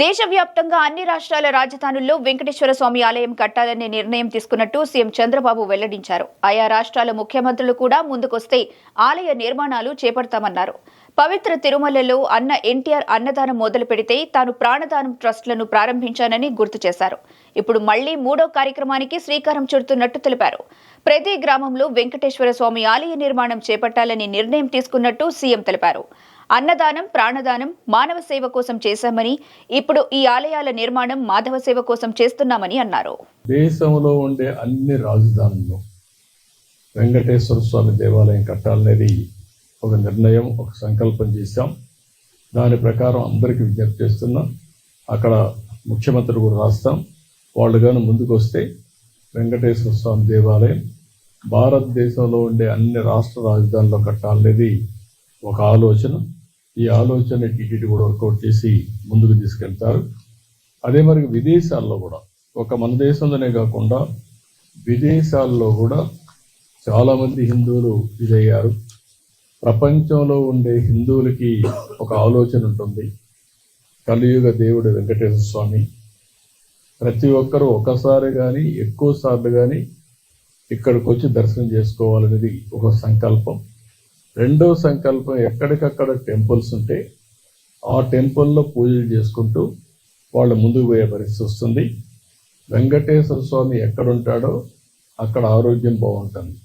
దేశవ్యాప్తంగా అన్ని రాష్ట్రాల రాజధానుల్లో వెంకటేశ్వర స్వామి ఆలయం కట్టాలనే నిర్ణయం తీసుకున్నట్టు సీఎం చంద్రబాబు వెల్లడించారు. ఆయా రాష్ట్రాల ముఖ్యమంత్రులు కూడా ముందుకొస్తే ఆలయ నిర్మాణాలు చేపడతామన్నారు. పవిత్ర తిరుమలలో అన్న ఎన్టీఆర్ అన్నదానం మొదలు పెడితే తాను ప్రాణదానం ట్రస్టులను ప్రారంభించానని గుర్తు చేశారు. ఇప్పుడు మళ్ళీ మూడో కార్యక్రమానికి శ్రీకారం చుడుతున్నట్టు తెలిపారు. ప్రతి గ్రామంలో వెంకటేశ్వర స్వామి ఆలయ నిర్మాణం చేపట్టాలని నిర్ణయం తీసుకున్నట్టు సీఎం తెలిపారు. అన్నదానం ప్రాణదానం మానవ సేవ కోసం చేశామని ఇప్పుడు ఈ ఆలయాల నిర్మాణం మాధవ సేవ కోసం చేస్తున్నామని అన్నారు. దేశంలో ఉండే అన్ని రాజధానుల్లో వెంకటేశ్వర స్వామి దేవాలయం కట్టాలనేది ఒక నిర్ణయం ఒక సంకల్పం చేశాం. దాని ప్రకారం అందరికీ విజ్ఞప్తి చేస్తున్నాం. అక్కడ ముఖ్యమంత్రి కూడా రాస్తాం. వాళ్ళు కానీ ముందుకు వస్తే వెంకటేశ్వర స్వామి దేవాలయం భారతదేశంలో ఉండే అన్ని రాష్ట్ర రాజధానుల్లో కట్టాలనేది ఒక ఆలోచన. ఈ ఆలోచన టీటీడీ కూడా వర్కౌట్ చేసి ముందుకు తీసుకెళ్తారు. అదే మరి విదేశాల్లో కూడా ఒక మన దేశంలోనే కాకుండా విదేశాల్లో కూడా చాలామంది హిందువులు ఇదయ్యారు. ప్రపంచంలో ఉండే హిందువులకి ఒక ఆలోచన ఉంటుంది. కలియుగ దేవుడు వెంకటేశ్వర స్వామి. ప్రతి ఒక్కరూ ఒకసారి కానీ ఎక్కువ సార్లు కానీ ఇక్కడికి వచ్చి దర్శనం చేసుకోవాలనేది ఒక సంకల్పం. రెండో సంకల్పం ఎక్కడికక్కడ టెంపుల్స్ ఉంటే ఆ టెంపుల్లో పూజలు చేసుకుంటూ వాళ్ళు ముందుకు పోయే పరిస్థితి వస్తుంది. వెంకటేశ్వర స్వామి ఎక్కడుంటాడో అక్కడ ఆరోగ్యం బాగుంటుంది.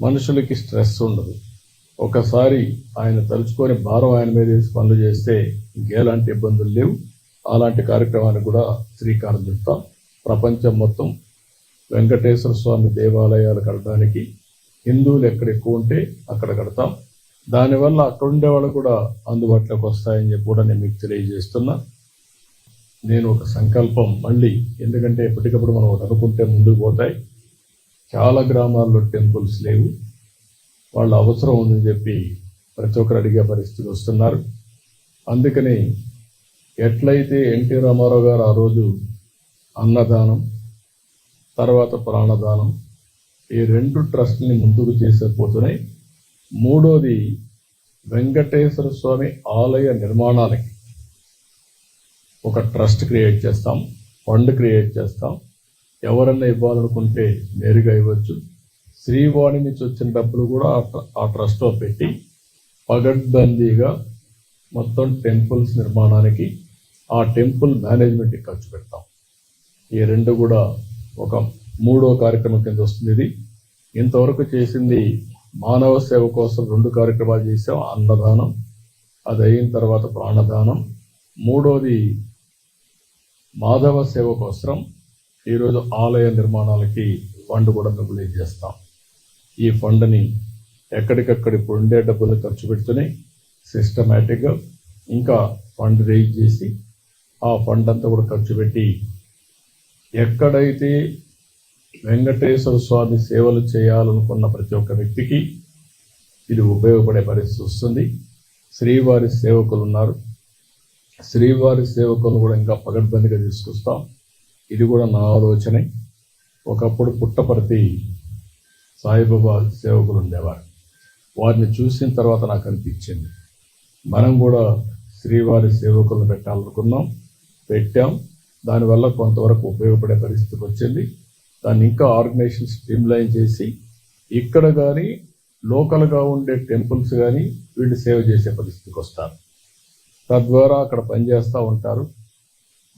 మనుషులకి స్ట్రెస్ ఉండదు. ఒకసారి ఆయన తలుచుకొని భారం ఆయన మీద వేసి పనులు చేస్తే ఇంకేలాంటి ఇబ్బందులు లేవు. అలాంటి కార్యక్రమానికి కూడా శ్రీకారం చుడతాం ప్రపంచం మొత్తం వెంకటేశ్వర స్వామి దేవాలయాలు కట్టడానికి హిందువులు ఎక్కడ ఎక్కువ ఉంటే అక్కడ కడతాం. దానివల్ల అక్కడ ఉండే వాళ్ళు కూడా అందుబాటులోకి వస్తాయని చెప్పి కూడా నేను మీకు తెలియజేస్తున్నా. నేను ఒక సంకల్పం మళ్ళీ ఎందుకంటే ఎప్పటికప్పుడు మనం ఒకటి అనుకుంటే ముందుకు పోతాయి. చాలా గ్రామాల్లో టెంపుల్స్ లేవు. వాళ్ళ అవసరం ఉందని చెప్పి ప్రతి ఒక్కరు అడిగే పరిస్థితులు వస్తున్నారు. అందుకని ఎట్లయితే ఎన్టీ రామారావు గారు ఆ రోజు అన్నదానం తర్వాత ప్రాణదానం ఈ రెండు ట్రస్ట్ని ముందుకు చేసేపోతున్నాయి మూడోది వెంకటేశ్వర స్వామి ఆలయ నిర్మాణాలకి ఒక ట్రస్ట్ క్రియేట్ చేస్తాం ఫండ్ క్రియేట్ చేస్తాం. ఎవరన్నా ఇవ్వాలనుకుంటే నేరుగా ఇవ్వచ్చు. శ్రీవాణి నుంచి వచ్చిన డబ్బులు కూడా ఆ ట్ర- ఆ ట్రస్ట్లో పెట్టి పగడ్బందీగా మొత్తం టెంపుల్స్ నిర్మాణానికి ఆ టెంపుల్ మేనేజ్మెంట్కి ఖర్చు పెడతాం. ఈ రెండు కూడా ఒక మూడో కార్యక్రమం కింద వస్తుంది ఇది. ఇంతవరకు చేసింది మానవ సేవ కోసం రెండు కార్యక్రమాలు చేసాం అన్నదానం అది అయిన తర్వాత ప్రాణదానం. మూడోది మాధవ సేవ కోసం ఈరోజు ఆలయ నిర్మాణాలకి ఫండ్ కూడా డబ్బులు చేస్తాం. ఈ ఫండ్ని ఎక్కడికక్కడ ఇప్పుడు ఉండే డబ్బులు ఖర్చు పెడుతూనే సిస్టమేటిక్గా ఇంకా ఫండ్ రేజ్ చేసి ఆ ఫండ్ అంతా కూడా ఖర్చు పెట్టి ఎక్కడైతే వెంకటేశ్వర స్వామి సేవలు చేయాలనుకున్న ప్రతి ఒక్క వ్యక్తికి ఇది ఉపయోగపడే పరిస్థితి వస్తుంది. శ్రీవారి సేవకులు ఉన్నారు. శ్రీవారి సేవకులు కూడా ఇంకా పగడ్బందీగా తీసుకొస్తాం. ఇది కూడా నా ఆలోచనే. ఒకప్పుడు పుట్టపర్తి సాయిబాబా సేవకులు ఉండేవారు. వారిని చూసిన తర్వాత నాకు అనిపించింది. మనం కూడా శ్రీవారి సేవకులను పెట్టాలనుకున్నాం పెట్టాం. దానివల్ల కొంతవరకు ఉపయోగపడే పరిస్థితికి వచ్చింది. దాన్ని ఇంకా ఆర్గనైజేషన్ స్ట్రీమ్లైన్ చేసి ఇక్కడ కానీ లోకల్గా ఉండే టెంపుల్స్ కానీ వీళ్ళు సేవ చేసే పరిస్థితికి వస్తారు. తద్వారా అక్కడ పనిచేస్తూ ఉంటారు.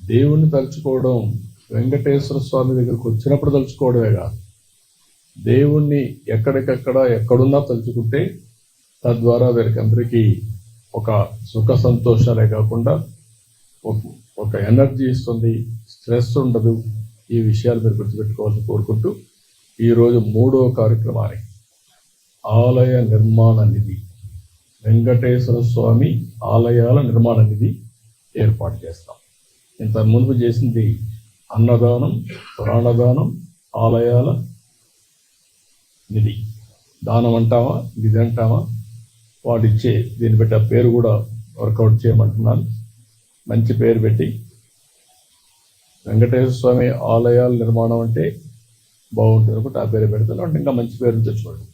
దేవుణ్ణి తలుచుకోవడం వెంకటేశ్వర స్వామి దగ్గరకు వచ్చినప్పుడు తలుచుకోవడమే కాదు. దేవుణ్ణి ఎక్కడికక్కడ ఎక్కడున్నా తలుచుకుంటే తద్వారా వీరికి అందరికీ ఒక సుఖ సంతోషాలే కాకుండా ఒక- ఒక ఎనర్జీ ఇస్తుంది స్ట్రెస్ ఉండదు. ఈ విషయాలు మీరు గుర్తుపెట్టుకోవాలని కోరుకుంటూ ఈరోజు మూడో కార్యక్రమాన్ని ఆలయ నిర్మాణ నిధి వెంకటేశ్వర స్వామి ఆలయాల నిర్మాణ నిధి ఏర్పాటు చేస్తాం. ఇంత మునుపు చేసింది అన్నదానం ప్రాణదానం ఆలయాల నిధి. దానం అంటామా? నిధి అంటామా? వాడు ఇచ్చే దీన్ని బట్టి ఆ పేరు కూడా వర్కౌట్ చేయమంటున్నాను. మంచి పేరు పెట్టి వెంకటేశ్వర స్వామి ఆలయాల నిర్మాణం అంటే బాగుంటుంది అనుకుంటే. ఆ పేరు పెడతాను అంటే ఇంకా మంచి పేరు తెచ్చుకోండి.